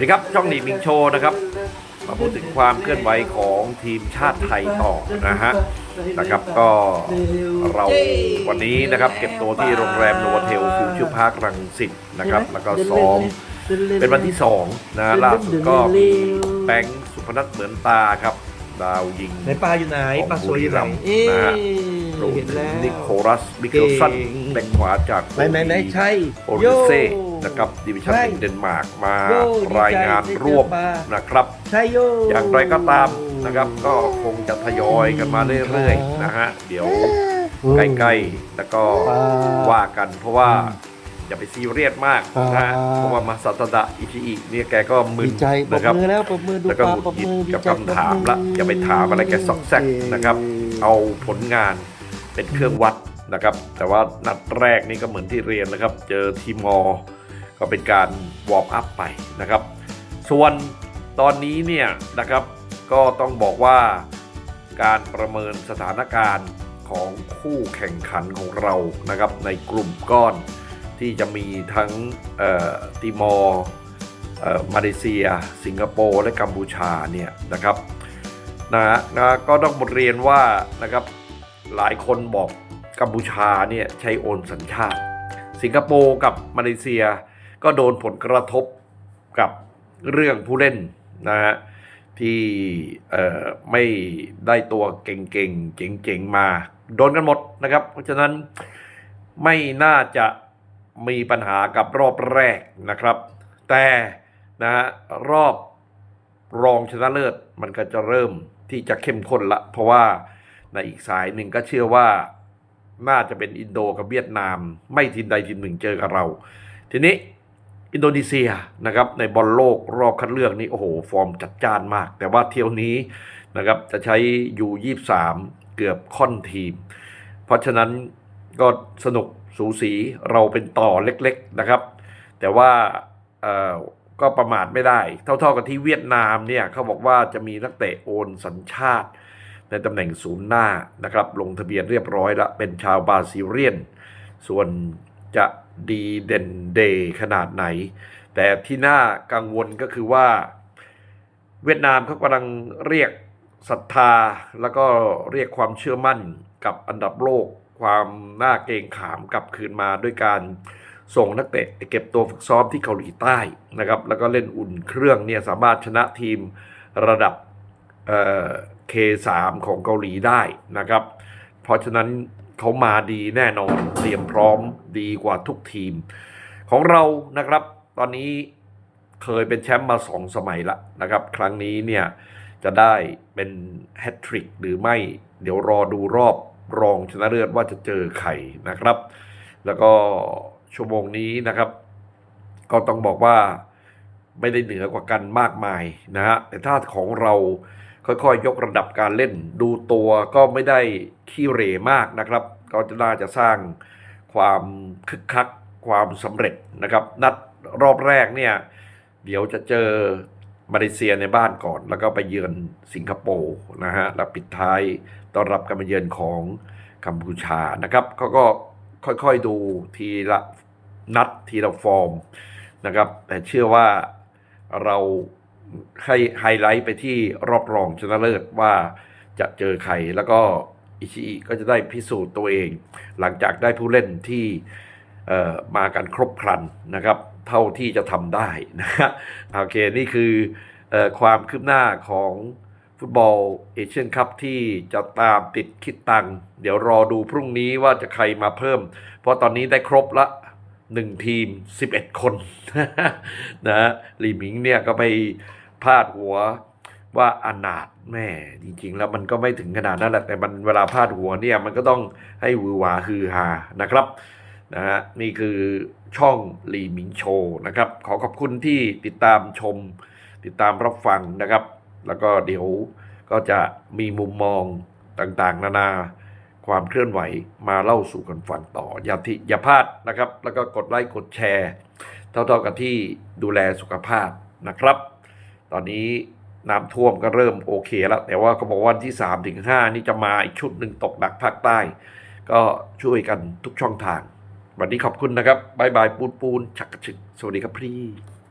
ดีครับช่องหนีมิงโชว์นะครับมาพูดถึงความเคลื่อนไหวของทีมชาติไทยต่อนะฮะนะครับก็เราวันนี้นะครับ เก็บตัวที่โรงแรมโนวเทลฟิวเจอร์พาร์ครังสิตนะครับ แล้วก็ซ้อมเป็นวันที่สองนะล่าสุดก็มีแบงค์สุพนัทเหมือนตาครับดาวยิงไหนปลาอยู่ไหนของปลาสวยอยู่ไหนบุรีรัมย์เอ๊ะนะฮะรวมเห็นถึงแล้วนิโคลัสมิเคลสันเก่งแบ็คขวาจากไหนไหนไหนใช่โอเดเซ่ นะครับดิวิชั่นใช่หนึ่งเดนมาร์กมาโย่ดีใจรายงานได้เจอร่วมปลานะครับใช่โยอย่างไรก็ตามนะครับ ก็คงจะทยอยกันมาเรื่อยๆนะฮะเดี๋ยวใกล้ๆแล้วก็ว่ากันเพราะว่าอย่าไปซีเรียสมากนะฮะเพราะว่ามาซาตดะอิชิอิเนี่ยแกก็มึดีนใจปรบนะครับมือแล้วปรบมือดูแล้วก็ปลาหงุดปรบหงิดมือดีกับใจคำถามละปรบอย่าไปถามอะไรแกซอกแซกนะครับ เอาผลงานเป็นเครื่องวัดนะครับ แต่ว่านัดแรกนี่ก็เหมือนที่เรียนนะครับ เจอทีมอร์ ก็เป็นการวอร์มอัพไปนะครับ ส่วนตอนนี้เนี่ยนะครับก็ต้องบอกว่าการประเมินสถานการณ์ของคู่แข่งขันของเรานะครับในกลุ่มก้อนที่จะมีทั้งอิมอร์มาเลเซีย สิงคโปร์และกัมพูชาเนี่ยนะครับนะฮะนะก็ต้องบทเรียนว่านะครับหลายคนบอกกัมพูชาเนี่ยใช้โอนสัญชาติ สิงคโปร์กับมาเลเซีย ก็โดนผลกระทบกับเรื่องผู้เล่นนะฮะที่ไม่ได้ตัวเก่งๆเจ๋งๆมา โดนกันหมดนะครับ เพราะฉะนั้นไม่น่าจะมีปัญหากับรอบแรกนะครับ แต่นะฮะรอบรองชนะเลิศมันก็จะเริ่มที่จะเข้มข้นละ เพราะว่าในอีกสายหนึ่งก็เชื่อว่าน่าจะเป็นอินโดกับเวียดนาม ไม่ทีมใดทีมหนึ่งเจอกับเรา ทีนี้ อินโดนีเซียนะครับในบอลโลกรอบคัดเลือกนี้โอ้โห ฟอร์มจัดจ้านมาก แต่ว่าเที่ยวนี้นะครับจะใช้ยูยี่สามเกือบค่อนทีม เพราะฉะนั้นก็สนุกสูสีเราเป็นต่อเล็กๆนะครับ แต่ว่าเอ่อก็ประมาทไม่ได้ เท่าๆกับที่เวียดนามเนี่ยเขาบอกว่าจะมีนักเตะโอนสัญชาติ ในตำแหน่งศูนย์หน้านะครับลงทะเบียนเรียบร้อยแล้วเป็นชาวบราซิเลียน ส่วนจะ ดีเด่นเดย์ขนาดไหน แต่ที่น่ากังวลก็คือว่า เวียดนามเขากำลังเรียกศรัทธา แล้วก็เรียกความเชื่อมั่นกับอันดับโลก ความน่าเกรงขามกลับคืนมาด้วยการส่งนักเตะเก็บตัวฝึกซ้อมที่เกาหลีใต้นะครับ แล้วก็เล่นอุ่นเครื่องเนี่ยสามารถชนะทีมระดับเอ่อ K3 ของเกาหลีได้นะครับ เพราะฉะนั้น เขามาดีแน่นอนเตรียมพร้อมดีกว่าทุกทีม ของเรานะครับ ตอนนี้เคยเป็นแชมป์มาสองสมัยละนะครับ ครั้งนี้เนี่ยจะได้เป็นแฮตทริกหรือไม่เดี๋ยวรอดูรอบรองชนะเลิศว่าจะเจอใครนะครับ แล้วก็ชั่วโมงนี้นะครับ ก็ต้องบอกว่าไม่ได้เหนือกว่ากันมากมายนะฮะแต่ถ้าของเรา ค่อยๆ ยกระดับการเล่น ดูตัวก็ไม่ได้ขี้เหร่มากนะครับ ก็จะน่าจะสร้างความคึกคักความสำเร็จนะครับ นัดรอบแรกเนี่ยเดี๋ยวจะเจอมาเลเซียในบ้านก่อน แล้วก็ไปเยือนสิงคโปร์นะฮะแล้วปิดท้ายต้อนรับการมาเยือนของกัมพูชานะครับเขาก็ค่อยๆดูทีละนัดทีละฟอร์มนะครับ แต่เชื่อว่าเรา ให้ไฮไลท์ไปที่รอบรองชนะเลิศว่าจะเจอใครแล้วก็อิชิอิก็จะได้พิสูจน์ตัวเอง หลังจากได้ผู้เล่นที่เอ่อมากันครบครันนะครับ เท่าที่จะทำได้นะฮะโอเค นี่คืออความคืบหน้าของฟุตบอลเอเชียนคัพที่จะตามติดคิดตัง เดี๋ยวรอดูพรุ่งนี้ว่าจะใครมาเพิ่ม เพราะตอนนี้ได้ครบละหนึ่งทีม 11 คนนะฮะลีหมิงเนี่ยก็ไป พาดหัวว่าอนาถแม่จริง ๆ แล้วมันก็ไม่ถึงขนาดนั้นแหละแต่มันเวลาพาดหัวเนี่ยมันก็ต้องให้วือหวาฮือฮานะครับนะฮะนี่คือช่องลีมิงโชนะครับ ขอขอบคุณที่ติดตามชม ติดตามรับฟังนะครับ แล้วก็เดี๋ยวก็จะมีมุมมองต่างๆ นานาความเคลื่อนไหวมาเล่าสู่กันฟังต่อ อย่าที่อย่าพลาดนะครับ แล้วก็กดไลค์กดแชร์ เท่าๆกับที่ดูแลสุขภาพนะครับ ตอนนี้น้ำท่วมก็เริ่มโอเคแล้ว แต่ว่าเขาบอกวันที่3ถึง5นี่จะมาอีกชุดหนึ่งตกหนักภาคใต้ ก็ช่วยกันทุกช่องทาง วันนี้ขอบคุณนะครับบายบายปูนปูน ชักกระชึก สวัสดีครับพี่